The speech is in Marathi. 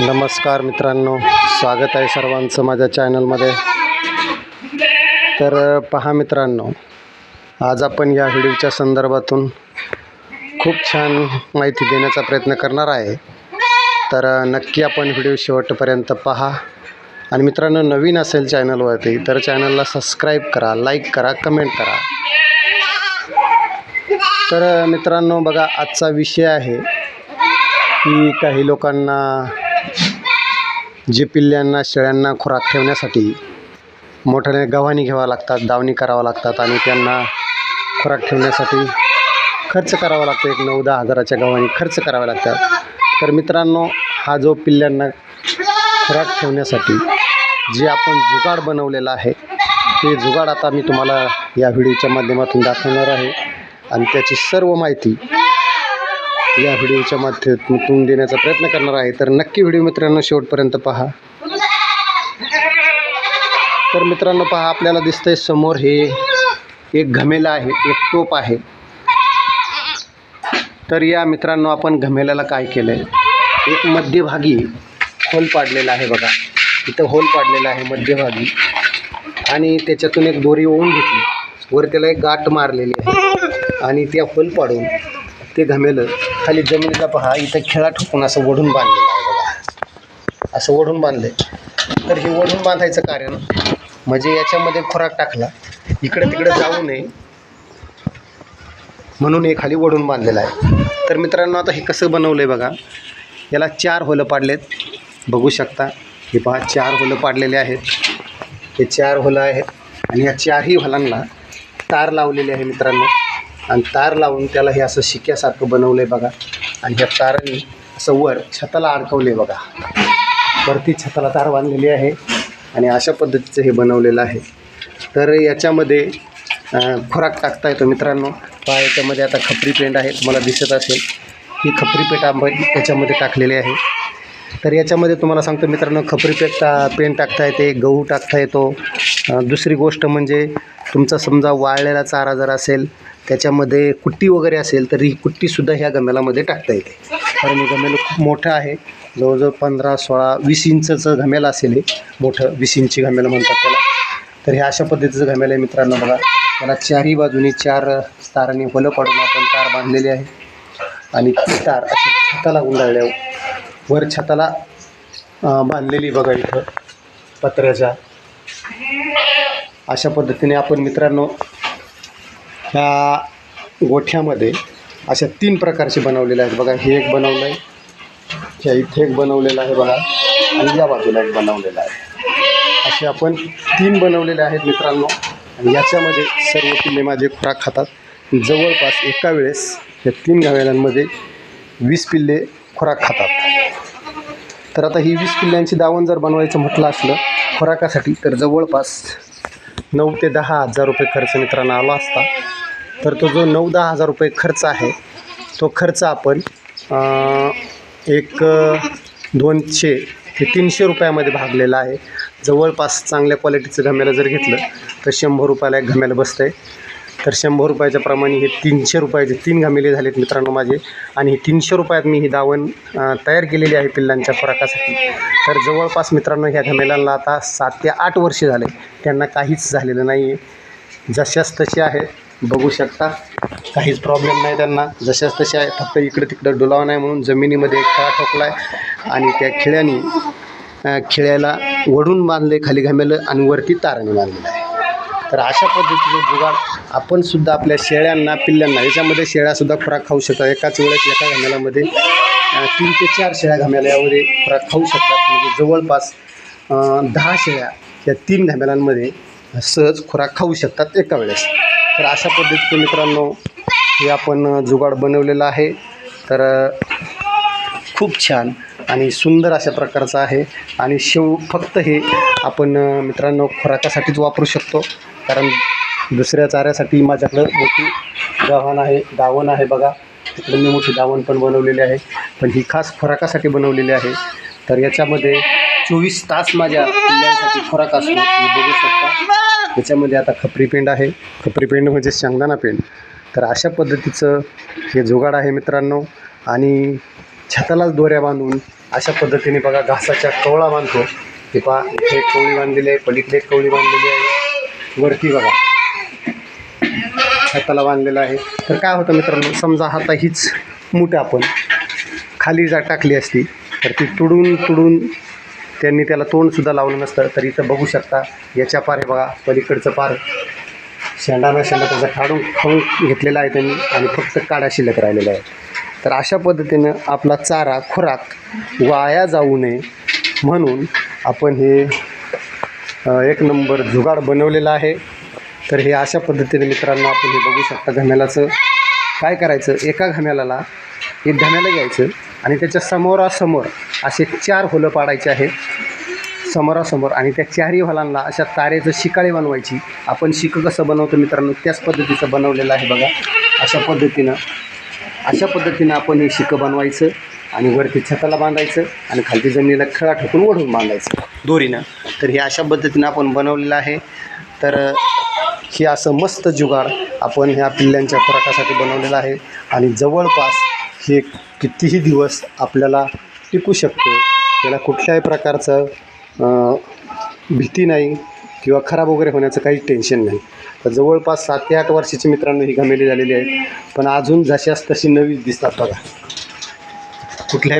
नमस्कार मित्रांनो स्वागत आहे सर्वांचं माझ्या चॅनलमध्ये. तर पहा मित्रांनो आज आपण या व्हिडिओच्या संदर्भातून खूप छान माहिती देण्याचा प्रयत्न करणार आहे. तर नक्की आपण व्हिडिओ शेवटपर्यंत पहा. आणि मित्रांनो नवीन असेल चॅनलवरती तर चॅनलला सबस्क्राईब करा लाईक करा कमेंट करा. तर मित्रांनो बघा आजचा विषय आहे की काही लोकांना जे पिल्ल्यांना शेळ्यांना खुराक ठेवण्यासाठी मोठ्याने गव्हाणी घ्यावा लागतात दावणी करावं लागतात आणि त्यांना खुराक ठेवण्यासाठी खर्च करावा लागतो. एक नऊ दहा हजाराच्या गव्हाणी खर्च कराव्या लागतात. तर मित्रांनो हा जो पिल्ल्यांना खुराक ठेवण्यासाठी जे आपण जुगाड बनवलेला आहे ते जुगाड आता मी तुम्हाला या व्हिडिओच्या माध्यमातून दाखवणार आहे. आणि त्याची सर्व माहिती या व्हिडिओच्या माध्यमातून देण्याचा प्रयत्न करणार आहे. तर नक्की व्हिडिओ मित्रांनो शेवटपर्यंत पहा. तर मित्रांनो पहा आपल्याला दिसतंय समोर हे एक घमेला आहे एक टोप आहे. तर या मित्रांनो आपण घमेल्याला काय केलं आहे एक मध्यभागी होल पाडलेला आहे बघा. इथं होल पाडलेला आहे मध्यभागी. आणि त्याच्यातून एक दोरी ओवून घेतली. वर त्याला एक गाठ मारलेली आहे. आणि त्या होल पाडून ते घमेलं खाली जमिनीला पहा इथं खेळा ठोकून असं ओढून बांधलेलं आहे बघा. असं ओढून बांधले तर हे ओढून बांधायचं कारण म्हणजे याच्यामध्ये खुराक टाकला. इकडे तिकडे जाऊ नये. म्हणून हे खाली ओढून बांधलेलं आहे. तर मित्रांनो आता हे कसं बनवलं आहे बघा. याला चार होलं पाडलेत. बघू शकता. हे पहा चार होलं पाडलेले आहेत. हे चार होलं आहेत. आणि या चारही होलांना तार लावलेले आहे मित्रांनो. आणि तार लावून त्याला हे असं शिक्यासारखं बनवलं आहे बघा. आणि ह्या तारांनी असं वर छताला अडकवले बघा. वरती छताला तार बांधलेली आहे आणि अशा पद्धतीचं हे बनवलेलं आहे. तर याच्यामध्ये खुराक टाकता येतो मित्रांनो. पहा याच्यामध्ये आता खपरी पेंड आहे तुम्हाला दिसत असेल. ही खपरी पेट आंबा त्याच्यामध्ये टाकलेली आहे. तर याच्यामध्ये तुम्हाला सांगतो मित्रांनो खपरी पेट टा पेन टाकता येते गहू टाकता येतो. दुसरी गोष्ट म्हणजे तुमचा समजा वाळलेला चारा जर असेल त्याच्यामध्ये कुट्टी वगैरे असेल तर ही कुट्टीसुद्धा ह्या गमेलामध्ये टाकता येते. कारण हे खूप मोठं आहे. जवळजवळ पंधरा सोळा वीस इंचचं घमेल असेल हे मोठं वीस इंची घमेल म्हणतात त्याला. तर हे अशा पद्धतीचं घमेल आहे मित्रांनो बघा. त्याला चारही बाजूनी चार तारांनी होलं पाडून आपण तार बांधलेली आहे. आणि ती तार अशी छताला गुंडाळल्या वर छताला बांधलेली बघा इथं पत्र्याच्या. अशा पद्धतीने आपण मित्रांनो ह्या गोठ्यामध्ये अशा तीन प्रकारचे बनवलेले आहेत. बघा हे एक बनवलं आहे. ह्या इथे एक बनवलेलं आहे बघा. आणि या बाजूला एक बनवलेलं आहे. असे आपण तीन बनवलेले आहेत मित्रांनो. आणि याच्यामध्ये सर्व पिल्ले माझे खुराक खातात. जवळपास एका वेळेस या तीन गाव्यांमध्ये वीस पिल्ले खुराक खातात. तर आता ही वीस पिल्ल्यांची दावण जर बनवायचं म्हटलं असलं खुराकासाठी तर जवळपास नऊ ते दहा हजार रुपये खर्च मित्रांनो आला असता. तर तो जो नऊ दहा हजार रुपये खर्च आहे तो खर्च आपण एक दोनशे ते तीनशे रुपयामध्ये भागलेला आहे. जवळपास चांगल्या क्वालिटीचं घम्याला जर घेतलं तर शंभर रुपयाला एक घम्याला बसतं आहे तर शंभर रुपयाच्या प्रमाणे हे तीनशे रुपयाचे तीन घामेले झालेत मित्रांनो माझे. आणि हे तीनशे रुपयात मी ही दावण तयार केलेली आहे पिल्लांच्या फरकासाठी तर जवळपास मित्रांनो ह्या घमेलांना आता सात ते आठ वर्षे झाले. त्यांना काहीच झालेलं नाही आहे जशाच तसे आहे बघू शकता. काहीच प्रॉब्लेम नाही त्यांना. जशाच तसे आहे फक्त इकडे तिकडं डुलाव नाही म्हणून जमिनीमध्ये एक खळा ठोकला आहे आणि त्या खिळ्यानी अं, खिळ्याला वडून बांधले खाली घामेलं आणि वरती ताराने बांधलेलं आहे. तर अशा पद्धतीचं जुगाड आपण सुद्धा आपल्या शेळ्यांना पिल्ल्यांना याच्यामध्ये शेळ्यासुद्धा खुराक खाऊ शकतात एकाच वेळेस एका घमेल्यामध्ये तीन ते चार शेळ्या घमेल्यामध्ये खुराक खाऊ शकतात. म्हणजे जवळपास दहा शेळ्या या तीन घमेल्यांमध्ये सहज खुराक खाऊ शकतात एका वेळेस. तर अशा पद्धतीचं मित्रांनो हे आपण जुगाड बनवलेलं आहे. तर खूप छान आणि सुंदर अशा प्रकारचं आहे. आणि शेव फक्त हे आपण मित्रांनो खुराकासाठीच वापरू शकतो. कारण दुसऱ्या चाऱ्यासाठी माझ्याकडं मोठी गव्हाण आहे दावण आहे बघा. तिकडे मी मोठी दावण पण बनवलेली आहे. पण ही खास खुराकासाठी बनवलेली आहे. तर याच्यामध्ये चोवीस तास माझ्या पिल्ल्यांसाठी खुराक असतो. बघू शकता. याच्यामध्ये आता खपरी पेंड आहे. खपरी पेंड म्हणजे शेंगदाणा पेंड. तर अशा पद्धतीचं हे जुगाड आहे मित्रांनो. आणि छतालाच दोऱ्या बांधून अशा पद्धतीने बघा घासाच्या कवळा बांधतो. की पहा इथे एक कवळी बांधलेली आहे पलीकडे एक कवळी बांधलेली आहे. वरती बघा. हाताला बांधलेला आहे. तर काय होतं मित्रांनो समजा आता हीच मूठ आपण खाली जा टाकली असती तर ती तुडून तुडून त्यांनी त्याला तोंडसुद्धा लावलं नसतं. तर इथं बघू शकता याच्या पार हे बघा पलीकडचं पार शेंडाना शेंडा त्याचा काढून खाऊन घेतलेला आहे त्यांनी आणि फक्त काढा शिल्लक राहिलेला आहे तर अशा पद्धतीनं आपला चारा खुराक वाया जाऊ नये म्हणून आपण हे एक नंबर जुगाड बनवलेला आहे. तर हे अशा पद्धतीने मित्रांनो आपण हे बघू शकता घम्यालाचं. काय करायचं? एका घम्याला एक घम्याला घ्यायचं आणि त्याच्या समोरासमोर असे चार होलं पाडायचे आहे समोरासमोर आणि त्या चारही होलांना अशा तारेचं शिकाळी बनवायची. आपण शिकं कसं बनवतो मित्रांनो? त्याच पद्धतीचं बनवलेलं आहे बघा. अशा पद्धतीनं अशा पद्धतीनं आपण हे शिकं बनवायचं. आणि वरती छताला बांधायचं आणि खालती जमिनीला खळा ठोकून ओढून बांधायचं. दोरीनं. तर हे अशा पद्धतीनं आपण बनवलेलं आहे. तर हे असं मस्त जुगाड आपण ह्या पिल्ल्यांच्या खुराकासाठी बनवलेलं आहे. आणि जवळपास हे कितीही दिवस आपल्याला टिकू शकतो. याला कुठल्याही प्रकारचं भीती नाही किंवा खराब वगैरे होण्याचं काही टेन्शन नाही. तर जवळपास सात ते आठ वर्षाची मित्रांनो ही गमेली झालेली आहे. पण अजून जशास तशी नवीच दिसतात बघा. कुठल्याही